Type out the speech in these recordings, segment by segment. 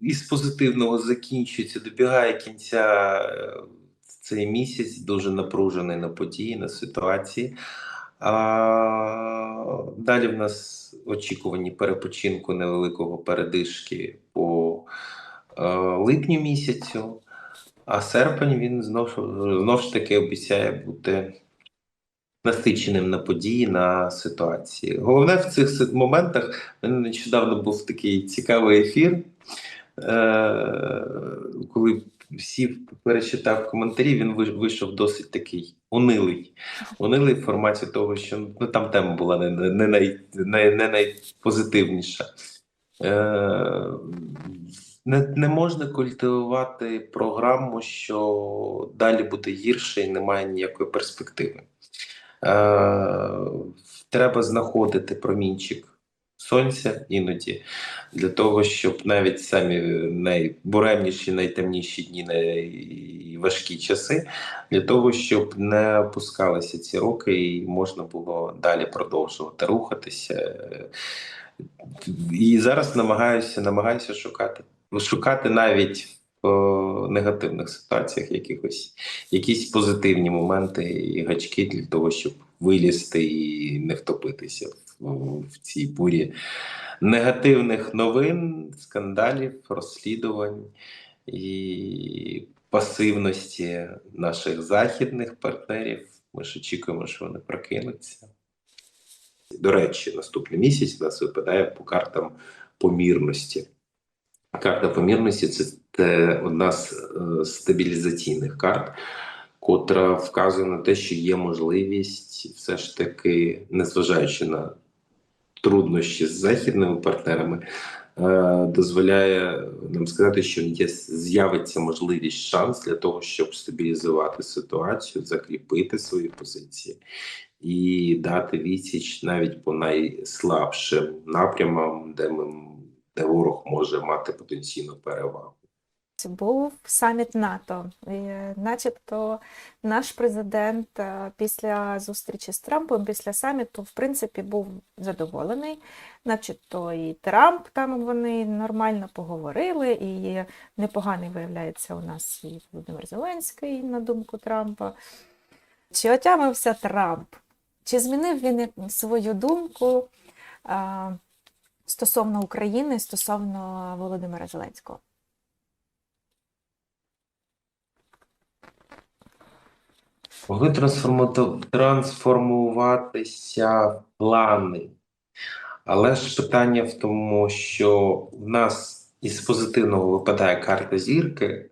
із позитивного закінчується, добігає кінця е, цей місяць, дуже напружений на події, на ситуації. А далі в нас очікувані перепочинку невеликого передишки по е, липню місяцю, а серпень він знов, знов ж таки обіцяє бути насиченим на події, на ситуації. Головне в цих моментах мене нещодавно був такий цікавий ефір, коли всі перечитав коментарі, він вийшов досить такий унилий. Унилий в форматі того, що ну, там тема була не, не, най, не, не найпозитивніша. Е, не, не можна культивувати програму, що далі буде гірше і немає ніякої перспективи. Е, треба знаходити промінчик сонця іноді для того, щоб навіть самі найбуремніші, найтемніші дні, найважкі часи, для того, щоб не опускалися ці роки і можна було далі продовжувати рухатися. І зараз намагаюся, намагаюся шукати. Шукати навіть в негативних ситуаціях якихось якісь позитивні моменти і гачки для того, щоб вилізти і не втопитися в, цій бурі негативних новин, скандалів, розслідувань і пасивності наших західних партнерів. Ми ж очікуємо, що вони прокинуться. До речі, наступний місяць у нас випадає по картам помірності. Карта помірності це одна з е, стабілізаційних карт, котра вказує на те, що є можливість все ж таки, незважаючи на труднощі з західними партнерами, е, дозволяє нам сказати, що є з'явиться можливість шанс для того, щоб стабілізувати ситуацію, закріпити свої позиції і дати відсіч навіть по найслабшим напрямам, де ми де ворог може мати потенційну перевагу. Був саміт НАТО. І, е, начебто наш президент е, після зустрічі з Трампом, після саміту, в принципі, був задоволений. Начебто і Трамп там вони нормально поговорили, і непоганий виявляється у нас і Володимир Зеленський, на думку Трампа. Чи отямився Трамп? Чи змінив він свою думку а, стосовно України, стосовно Володимира Зеленського? Могли трансформу- трансформуватися плани. Але ж питання в тому, що в нас із позитивного випадає карта зірки, е,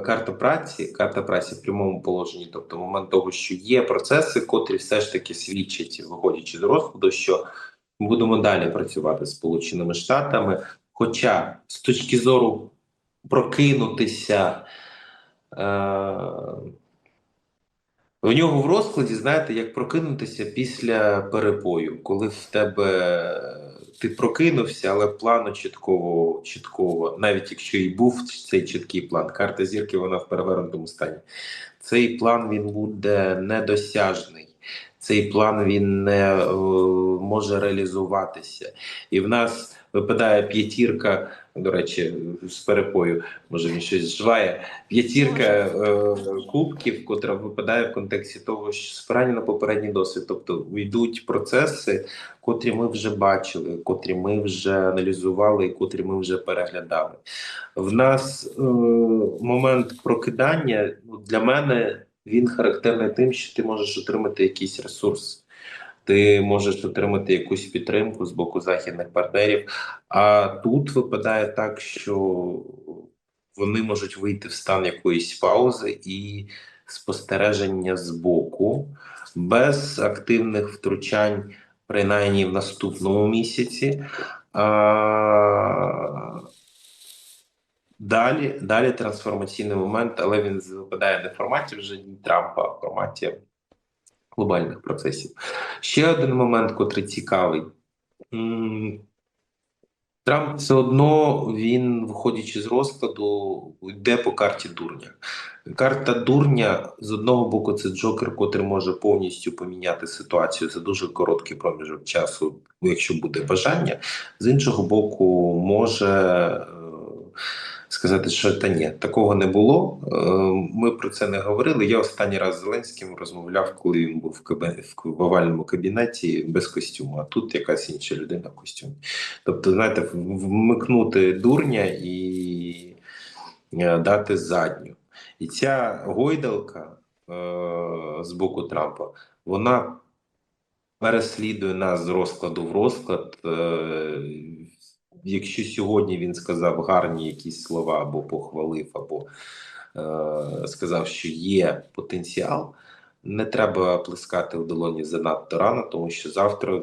карта праці, карта праці в прямому положенні, тобто момент того, що є процеси, котрі все ж таки свідчать, виходячи з розкладу, що ми будемо далі працювати з Сполученими Штатами. Хоча з точки зору прокинутися. Е, у нього в розкладі, знаєте, як прокинутися після перепою, коли в тебе ти прокинувся, але плану чіткого, чіткого, навіть якщо і був цей чіткий план, карта зірки, вона в перевернутому стані. Цей план він буде недосяжний. Цей план він не е, може реалізуватися. І в нас випадає п'ятірка, до речі, з перепою, може він щось жває. П'ятірка е, кубків, котра випадає в контексті того, що спирання на попередній досвід, тобто йдуть процеси, котрі ми вже бачили, котрі ми вже аналізували, і котрі ми вже переглядали. В нас е, момент прокидання ну, для мене він характерний тим, що ти можеш отримати якийсь ресурс. Ти можеш отримати якусь підтримку з боку західних партнерів, а тут випадає так, що вони можуть вийти в стан якоїсь паузи і спостереження з боку, без активних втручань, принаймні в наступному місяці. А, Далі, далі трансформаційний момент, але він випадає не в форматі вже Трампа, а в форматі глобальних процесів. Ще один момент, котрий цікавий. Трамп все одно він, виходячи з розкладу, йде по карті дурня. Карта дурня з одного боку, це Джокер, котрий може повністю поміняти ситуацію за дуже короткий проміжок часу, якщо буде бажання. З іншого боку, може сказати, що та ні, такого не було. Е, Ми про це не говорили. Я останній раз з Зеленським розмовляв, коли він був в, кабі... в овальному кабінеті без костюму, а тут якась інша людина в костюмі. Тобто, знаєте, вмикнути дурня і е, дати задню. І ця гойдалка е, з боку Трампа, вона переслідує нас з розкладу в розклад. Е, якщо сьогодні він сказав гарні якісь слова або похвалив, або е, сказав, що є потенціал, не треба плескати в долоні занадто рано, тому що завтра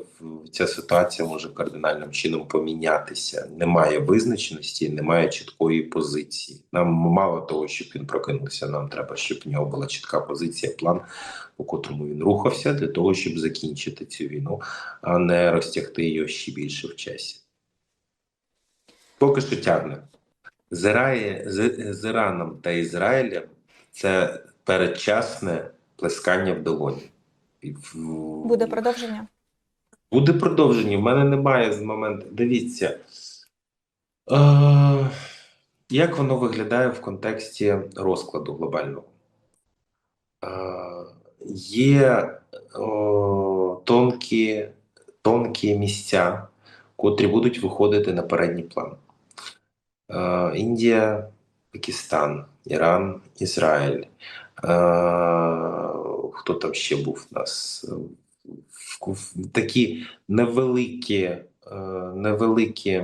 ця ситуація може кардинальним чином помінятися. Немає визначеності, немає чіткої позиції. Нам мало того, щоб він прокинувся. Нам треба, щоб в нього була чітка позиція, план, по котрому він рухався, для того, щоб закінчити цю війну, а не розтягти її ще більше в часі. Поки що тягне. З, Ірає- з, з Іраном та Ізраїлем це передчасне плескання в долоні. Буде продовження? Буде продовження. В мене немає з моменту. Дивіться, е, як воно виглядає в контексті розкладу глобального? Е, є о, тонкі, тонкі місця, котрі будуть виходити на передній план. Е, Індія, Пакистан, Іран, Ізраїль. Хто там ще був у нас? Такі невеликі, е, невеликі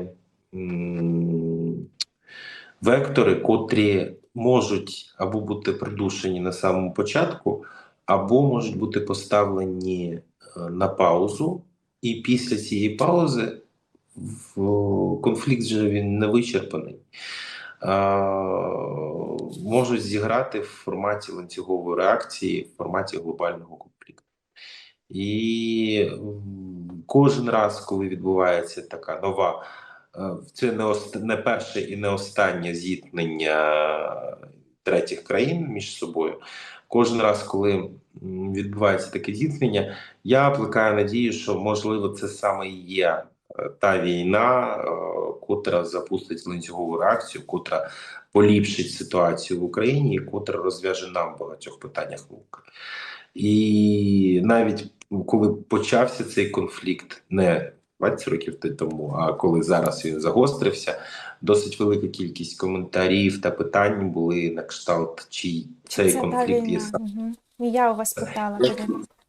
вектори, котрі можуть або бути придушені на самому початку, або можуть бути поставлені на паузу, і після цієї паузи конфлікт же він не вичерпаний. Можуть зіграти в форматі ланцюгової реакції, в форматі глобального конфлікту. І кожен раз, коли відбувається така нова, е, це не, ост- не перше і не останнє зіткнення третіх країн між собою. Кожен раз, коли відбувається таке зіткнення, я плекаю надію, що можливо це саме є та війна, е, котра запустить ланцюгову реакцію, котра поліпшить ситуацію в Україні, і котра розв'яже нам в багатьох питаннях науки. І навіть коли почався цей конфлікт, не 20 років тому, а коли зараз він загострився, досить велика кількість коментарів та питань були на кшталт, чи цей це конфлікт є саме. Угу. Я у вас питала Я,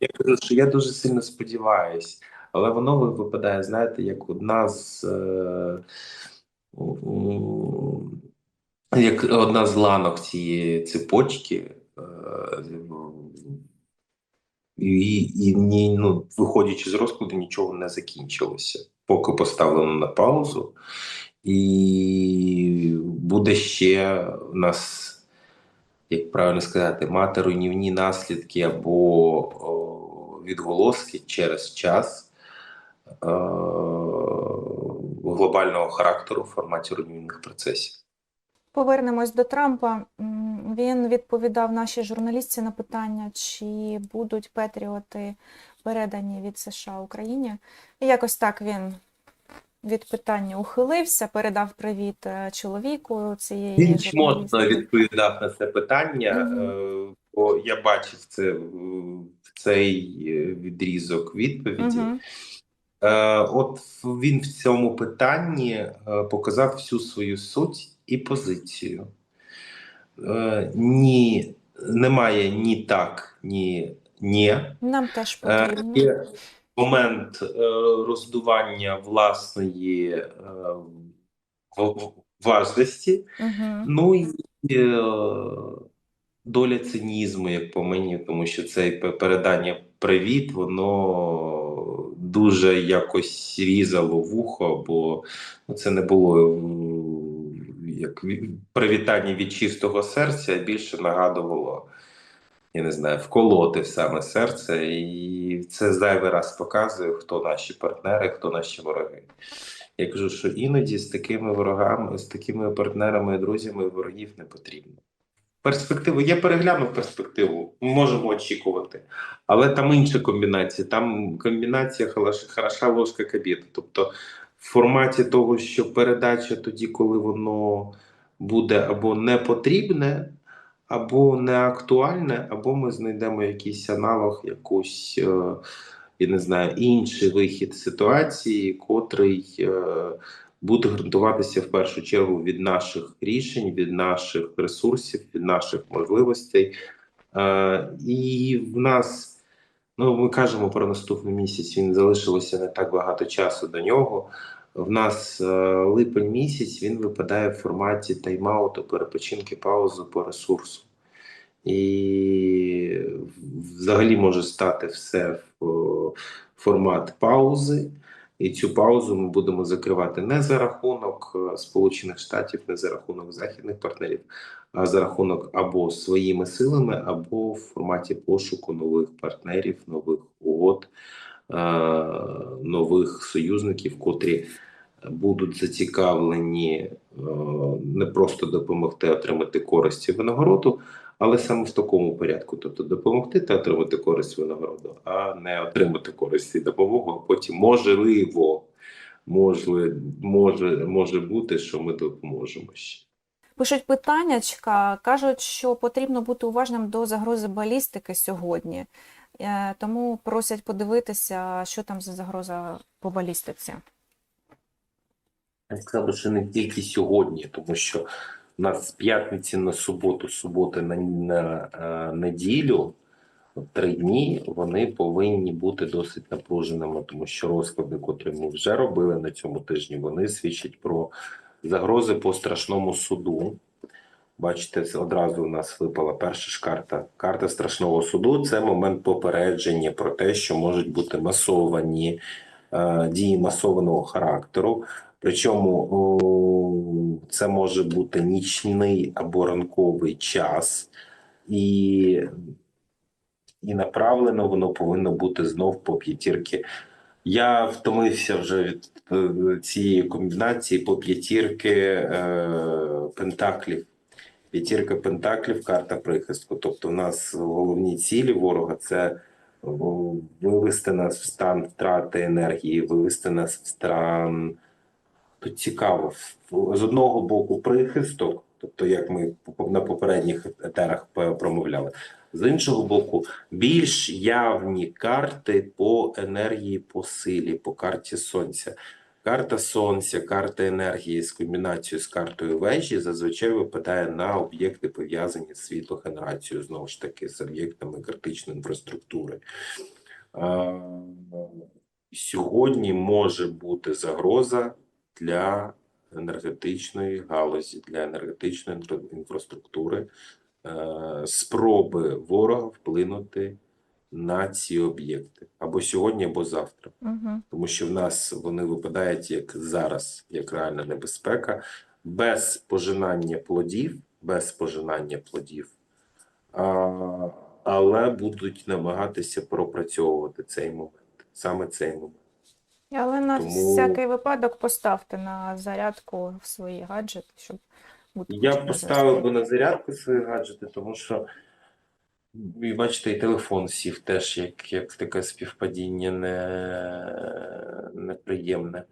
я кажу, що я дуже сильно сподіваюсь, але воно ви- випадає, знаєте, як одна з е, як одна з ланок цієї цепочки. Е, і, і ні, ну, виходячи з розкладу, нічого не закінчилося. Поки поставлено на паузу, і буде ще у нас як правильно сказати, мати руйнівні наслідки або о, відголоски через час глобального характеру в форматі руйнівних процесів. Повернемось до Трампа. Він відповідав нашій журналістці на питання, чи будуть Петріоти передані від США Україні. І якось так він від питання ухилився, передав привіт е, чоловіку цієї Він чмотно відповідав на це питання, е, бо я бачив це в цей е, відрізок відповіді. Мгм. Е, От він в цьому питанні е, показав всю свою суть і позицію. Е, Ні, немає ні так, ні ні. Нам теж потрібно. Є момент роздування власної важності, Угу. ну і доля цинізму, як по мені, тому що це передання привіт, воно дуже якось різало вухо, бо ну, це не було як привітання від чистого серця, більше нагадувало. Я не знаю, вколоти в саме серце, і це зайвий раз показує, хто наші партнери, хто наші вороги. Я кажу, що іноді з такими ворогами, з такими партнерами і друзями ворогів не потрібно. Перспективу, я переглянув перспективу, можемо очікувати. Але там інша комбінація. Там комбінація хороша ложка кабіти. Тобто, в форматі того, що передача тоді, коли воно буде або не потрібне, або не актуальне, або ми знайдемо якийсь аналог, якусь, е, я не знаю, інший вихід ситуації, котрий е, буде ґрунтуватися в першу чергу від наших рішень, від наших ресурсів, від наших можливостей. Е, І в нас, ну ми кажемо про наступний місяць, він залишилося не так багато часу до нього. В нас е, липень місяць він випадає в форматі тайм-ауту, перепочинки, паузи по ресурсу. І взагалі може стати все в о, формат паузи. І цю паузу ми будемо закривати не за рахунок е, Сполучених Штатів, не за рахунок західних партнерів, а за рахунок або своїми силами, або в форматі пошуку нових партнерів, нових угод, е, нових союзників, котрі будуть зацікавлені е, не просто допомогти отримати користь і винагороду, але саме в такому порядку, тобто допомогти та отримати користь винагороду, а не отримати користь і допомогу, а потім можливо, може, може, може бути, що ми допоможемо ще. Пишуть питаннячка, кажуть, що потрібно бути уважним до загрози балістики сьогодні. Е, Тому просять подивитися, що там за загроза по балістиці. Я сказав що не тільки сьогодні, тому що нас з п'ятниці на суботу, суботи на, на е, неділю, три дні, вони повинні бути досить напруженими, тому що розклади, котрі ми вже робили на цьому тижні, вони свідчать про загрози по страшному суду. Бачите, одразу у нас випала перша ж карта. Карта страшного суду це момент попередження про те, що можуть бути масовані е, дії масованого характеру. Причому це може бути нічний або ранковий час, і, і направлено воно повинно бути знов по п'ятірки. Я втомився вже від е, цієї комбінації по п'ятірки е, пентаклів. П'ятірка пентаклів, карта прихистку. Тобто, в нас головні цілі ворога це вивести нас в стан втрати енергії, вивести нас в стан. Тут цікаво, з одного боку прихисток, тобто як ми на попередніх етерах промовляли, з іншого боку, більш явні карти по енергії, по силі, по карті сонця. Карта сонця, карта енергії з комбінацією з картою вежі зазвичай випадає на об'єкти, пов'язані з світлогенерацією, знову ж таки, з об'єктами критичної інфраструктури. Сьогодні може бути загроза для енергетичної галузі, для енергетичної інфраструктури, е, спроби ворога вплинути на ці об'єкти або сьогодні, або завтра Угу. тому що в нас вони випадають як зараз, як реальна небезпека, без пожинання плодів, без пожинання плодів, а, але будуть намагатися пропрацьовувати цей момент, саме цей момент. Але на Тому- всякий випадок поставте на зарядку в свої гаджети, щоб бути Я поставив би на зарядку свої гаджети, тому що і бачите, і телефон сів теж як, як таке співпадіння не, неприємне.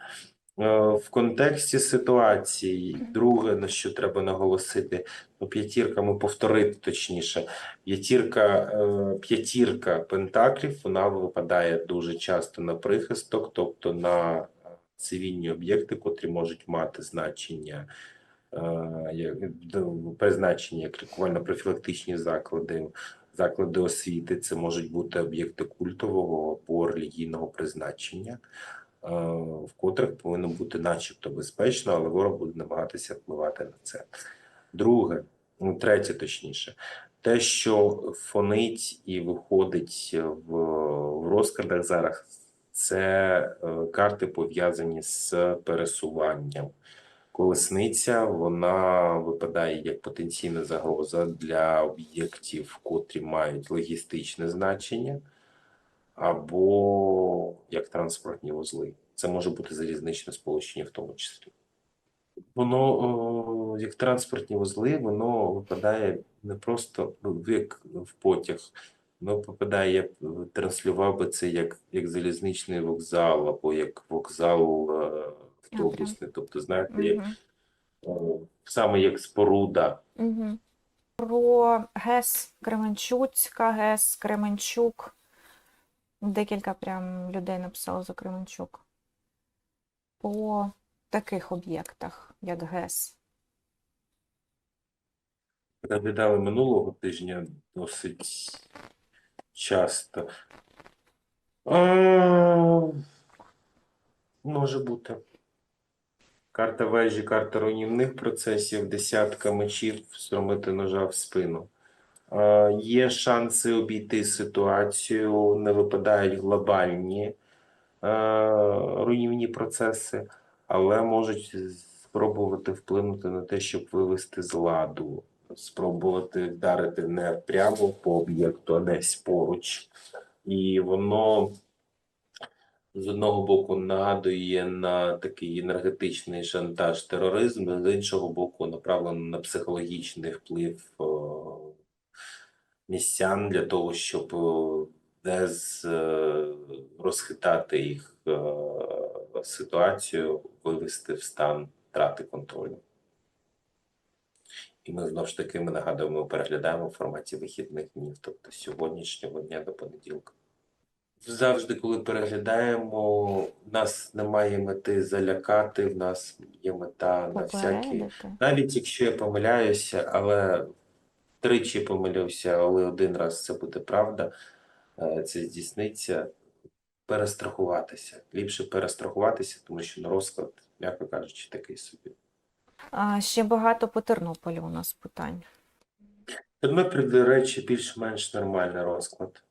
Е, В контексті ситуації, друге, на що треба наголосити, ну, п'ятірка, ми повторити точніше, п'ятірка, е, п'ятірка пентаклів, вона випадає дуже часто на прихисток, тобто на цивільні об'єкти, котрі можуть мати значення е, як- призначення як лікувально-профілактичні заклади, заклади освіти. Це можуть бути об'єкти культового або релігійного призначення, в котрих повинно бути начебто безпечно, але ворог буде намагатися впливати на це. Друге, ну, третє точніше, те, що фонить і виходить в, в розкладах зараз, це е, карти пов'язані з пересуванням. Колесниця вона випадає як потенційна загроза для об'єктів, котрі мають логістичне значення, або як транспортні вузли. Це може бути залізничне сполучення в тому числі. Воно, о, як транспортні вузли, воно випадає не просто ну, як в потяг, воно попадає, я б транслював би це як, як залізничний вокзал, або як вокзал е, автобусний. Тобто, знаєте, як Мгм. о, саме як споруда. Угу. Про ГЕС Кременчуцька, ГЕС Кременчук. Декілька прям людей написало за Кременчук. По таких об'єктах, як ГЕС. Розглядали минулого тижня досить часто. А, може бути. Карта вежі, карта руйнівних процесів, десятка мечів, стромити ножа в спину. А, є шанси обійти ситуацію, не випадають глобальні руйнівні процеси, але можуть спробувати вплинути на те, щоб вивести з ладу спробувати вдарити не прямо по об'єкту, а десь поруч. І воно з одного боку нагадує на такий енергетичний шантаж тероризм, з іншого боку, направлено на психологічний вплив о, містян для того, щоб дез е, розхитати їх е, ситуацію, вивести в стан втрати контролю. І ми знову ж таки ми нагадуємо, переглядаємо в форматі вихідних днів, тобто сьогоднішнього дня до понеділка. Завжди, коли переглядаємо, в нас немає мети залякати, в нас є мета на всякі. Навіть якщо я помиляюся, але тричі помилюся, але один раз це буде правда, е, це здійсниться. Перестрахуватися. Ліпше перестрахуватися, тому що на розклад, м'яко кажучи, такий собі. А, ще багато по Тернополю у нас питань. Тернопіль, до речі, більш-менш нормальний розклад.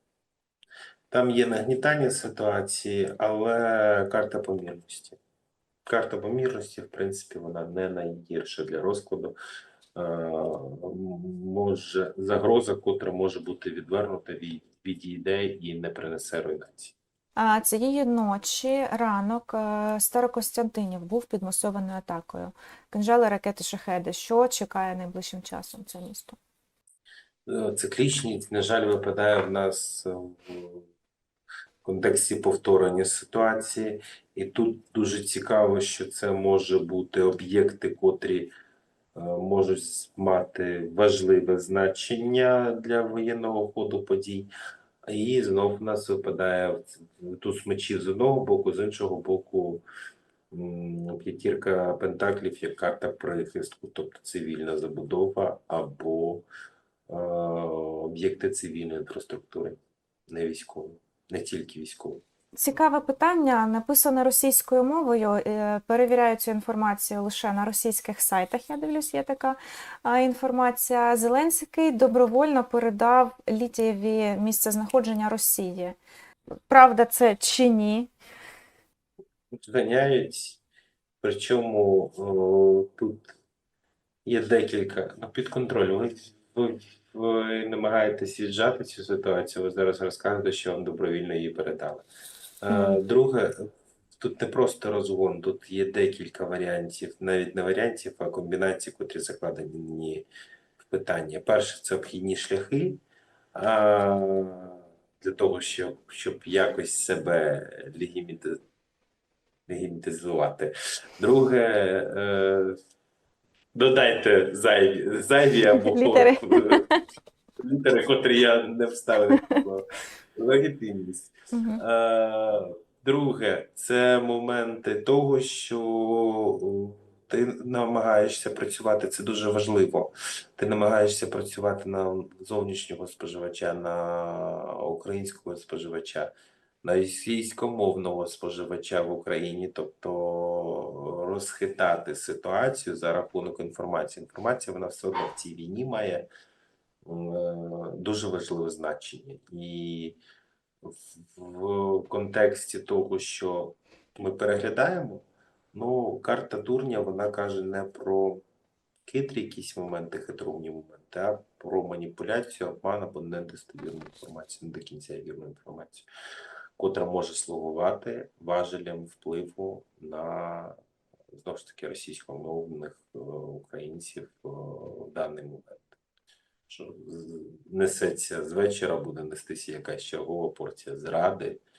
Там є нагнітання ситуації, але карта помірності. Карта помірності, в принципі, вона не найгірша для розкладу. Е, Може, загроза, котра може бути відвернута, від- відійде і не принесе руйнації. А цієї ночі ранок е, Старокостянтинів був під масованою атакою. Кинжали, ракети, шахеди. Що чекає найближчим часом це місто? Е, Циклічність, на жаль, випадає в нас в контексті повторення ситуації, і тут дуже цікаво, що це може бути об'єкти, котрі можуть мати важливе значення для воєнного ходу подій. І знов в нас випадає туз мечів з одного боку, з іншого боку п'ятірка пентаклів як карта прихистку, тобто цивільна забудова або е, об'єкти цивільної інфраструктури, не військові, не тільки військові. Цікаве питання, написане російською мовою. е, Перевіряю цю інформацію лише на російських сайтах. Я дивлюсь, є така інформація. Зеленський добровольно передав Літієві місце знаходження Росії. Правда це чи ні? Зганяють, причому тут є декілька ну, під контролем. Ви, ви, ви намагаєтесь віджати цю ситуацію, ви зараз розказуєте, що вам добровільно її передали. Е, Друге, тут не просто розгон, тут є декілька варіантів, навіть не варіантів, а комбінацій, котрі закладені в питання. Перше, це обхідні шляхи. А, для того, щоб, щоб якось себе легімітизувати. Друге, е, додайте зайві, зайві або Літери. літери, котрі я не вставив. Легітимність. Е, Друге, це моменти того, що ти намагаєшся працювати, це дуже важливо. Ти намагаєшся працювати на зовнішнього споживача, на українського споживача, на російськомовного споживача в Україні, тобто розхитати ситуацію за рахунок інформації. Інформація вона все одно в цій війні має дуже важливе значення. І в, в контексті того, що ми переглядаємо, ну, карта дурня, вона каже не про хитрі якісь моменти, хитровні моменти, а про маніпуляцію, обман або недостовірну інформацію, не до кінця вірну інформацію, котра може слугувати важелем впливу на знову ж таки російськомовних е, українців е, в даний момент. Що з- несеться з вечора, буде нестися якась чергова порція зради,